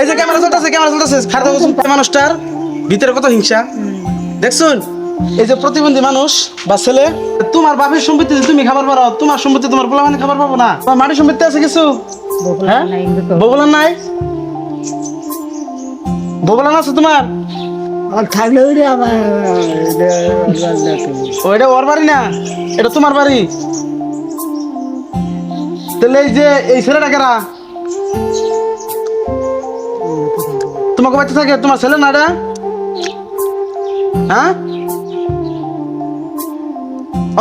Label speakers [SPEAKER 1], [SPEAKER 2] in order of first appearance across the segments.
[SPEAKER 1] এই যে ক্যামেরা চলতেছে ক্যামেরা চলতেছে। খারাপ মানুষটার ভিতরে কত হিংসা? দেখছুন? এই যে প্রতিবন্ধী মানুষ বা ছেলে তোমার বাপের সম্পত্তি তুমি খাবার পারো তোমার সম্পত্তি তোমার পোলা মানে খাবার পাবো না। তোমার মাটির সম্পত্তি আছে কিছু? হ্যাঁ? ববলান নাই? ববলান আছে তোমার?
[SPEAKER 2] থাকলে আমার
[SPEAKER 1] ওইটা ওর বাড়ি না। এটা তোমার বাড়ি? তাহলে এই যে এই ছেলেটা কেরা? তোমাকে বাচ্চা থাকে তোমার ছেলে না এটা? হ্যাঁ?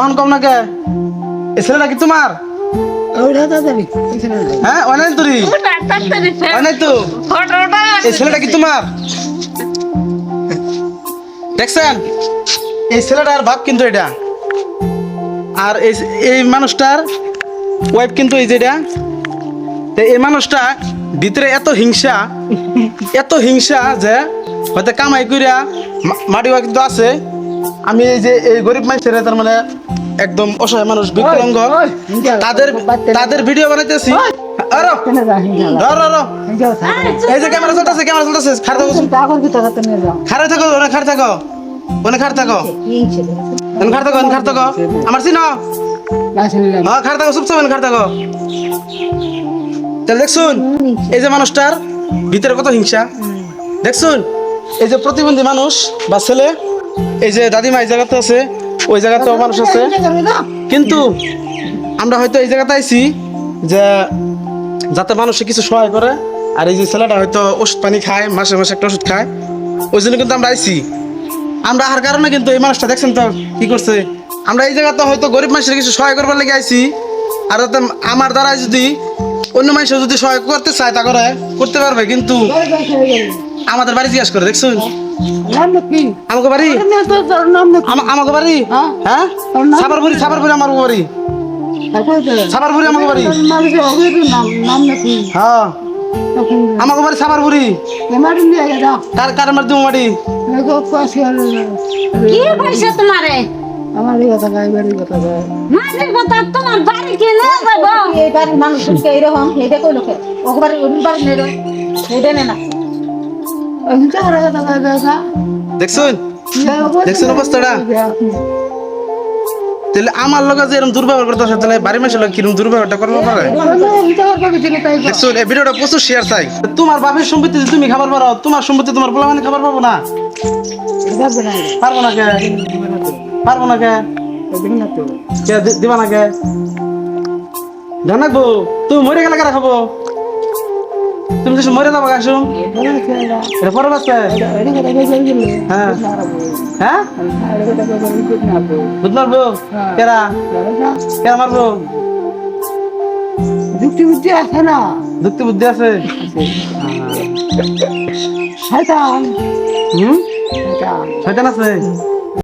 [SPEAKER 1] অন কম না কে? এই ছেলেটা কি তোমার? হ্যাঁ অনেক তুরি। অনেক তো। এই ছেলেটা কি তোমার? দেখছেন এই ছেলেটার বাপ কিন্তু এটা আর এই এই মানুষটার ওয়াইফ কিন্তু এই যেটা তো এই মানুষটা ভিতরে এত হিংসা এত হিংসা যে হয়তো কামাই করিয়া মা- মাটি কিন্তু আছে আমি এই যে এই গরিব মানুষের তার মানে একদম অসহায় মানুষ বিকলাঙ্গ তাদের তাদের ভিডিও বানাইতেছি আরও। ধর আরও এই যে ক্যামেরা চলতেছে ক্যামেরা চলতেছে খারাপ থাকো। থাকো ওনে খারাপ থাকো। ওনে খারাপ থাকো। ওনে খারাপ থাকো ওনে খারাপ থাকো। আমার চিনো হ্যাঁ খারাপ থাকো চুপচাপ ওনে খারাপ থাকো। তাহলে দেখছুন এই যে মানুষটার ভিতরে কত হিংসা। দেখছুন এই যে প্রতিবন্ধী মানুষ বা ছেলে এই যে দাদিমা এই জায়গাতে আছে ওই জায়গাতেও মানুষ আছে। কিন্তু আমরা হয়তো এই জায়গাতে আইছি যে যাতে মানুষে কিছু সহায় করে। আর এই যে ছেলেটা হয়তো ওষুধ পানি খায় মাসে মাসে একটা ওষুধ খায়। ওই জন্য কিন্তু আমরা আইছি। আমরা আসার কারণে কিন্তু এই মানুষটা দেখছেন তো কি করছে? আমরা এই জায়গাতে হয়তো গরিব মানুষের কিছু সহায় করবার লেগে আইছি। আর আমার দ্বারা যদি অন্য মানুষের যদি সহায় করতে চায় তা করে করতে পারবে কিন্তু আমাদের বাড়ি জিজ্ঞাসা করে দেখছুন? আমাকে বাড়ি? আমা- আমাকে বাড়ি?
[SPEAKER 2] হ্যাঁ।
[SPEAKER 1] হ্যাঁ? সাবারপুরি সাবারপুরি আমার বাড়ি। সাবারপুরি আমাকে বাড়ি। হ্যাঁ। আমাকে বাড়ি সাবারপুরি। কার কার মার তুমি বাড়ি?
[SPEAKER 3] কি পয়সা তোমারে?
[SPEAKER 2] আমার কথা গাই বাড়ির কথা গাই
[SPEAKER 3] মাঝে কথা তোমার বাড়ি কে না যাব
[SPEAKER 4] এই বাড়ির মানুষকে এইরকম এইটা কই লোকে ওকবারে ওই বাড়ি নেই এইটা নে না
[SPEAKER 2] আমি তো আর কথা গাই গাই
[SPEAKER 1] দেখছুন? দেখছেন অবস্থাটা? তাহলে আমার লগে যে এরকম দুর্ব্যবহার করতে আসে, তাহলে বাড়ির মানুষের লগে কীরকম দুর্ব্যবহারটা করব পারে? দেখছুন এই ভিডিওটা প্রচুর শেয়ার চাই। তোমার বাপের সম্পত্তি যে তুমি খাবার পারো, তোমার সম্পত্তি তোমার পোলা মানে খাবার পাবো না? পারব না কে? পারব না কে? দিবা না কে? জানাকবো তুমি মরে গেলে কারা খাব? তুমি যে মরে যাব গাছুম এটা পরে বাচ্চা। হ্যাঁ। হ্যাঁ? বুঝ মারবো কেরা? কেরা মারবো
[SPEAKER 2] যুক্তি বুদ্ধি আছে না?
[SPEAKER 1] যুক্তি বুদ্ধি আছে।
[SPEAKER 2] শয়তান।
[SPEAKER 1] হুম? শয়তান আছে?